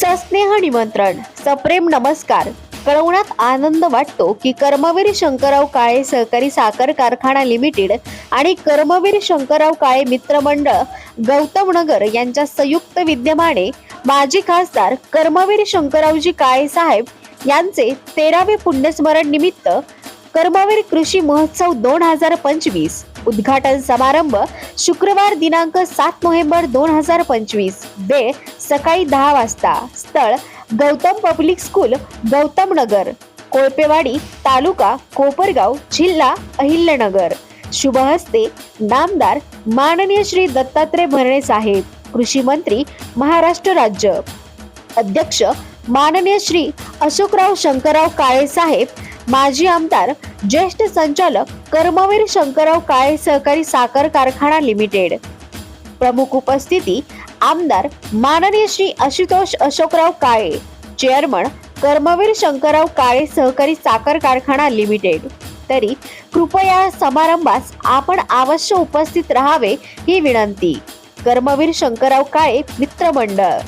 सस्नेह निमंत्रण सप्रेम नमस्कार. कळवण्यात आनंद वाटतो की कर्मवीर शंकरराव काळे सहकारी साखर कारखाना लिमिटेड आणि कर्मवीर शंकरराव काळे मित्रमंडळ गौतम नगर यांच्या संयुक्त विद्यमाने माजी खासदार कर्मवीर शंकररावजी काळे साहेब यांचे तेरावे पुण्यस्मरण निमित्त कर्मवीर कृषी महोत्सव दोन हजार पंचवीस उद्घाटन समारंभ शुक्रवार दिनांक सात नोव्हेंबर दोन हजार पंचवीस. वेळ सकाळी दहा वाजता. स्थळ गौतम पब्लिक स्कूल गौतम नगर. कोळपेवाडी तालुका कोपरगाव जिल्हा अहिल्यनगर. शुभ हस्ते नामदार माननीय श्री दत्तात्रय भरणे साहेब कृषी मंत्री महाराष्ट्र राज्य. अध्यक्ष माननीय श्री अशोकराव शंकरराव काळे साहेब माजी आमदार ज्येष्ठ संचालक कर्मवीर शंकरराव काळे सहकारी साखर कारखाना लिमिटेड. प्रमुख उपस्थिती आमदार माननीय श्री आशुतोष अशोकराव काळे चेअरमन कर्मवीर शंकरराव काळे सहकारी साखर कारखाना लिमिटेड. तरी कृपया समारंभास आपण अवश्य उपस्थित राहावे ही विनंती. कर्मवीर शंकरराव काळे मित्रमंडळ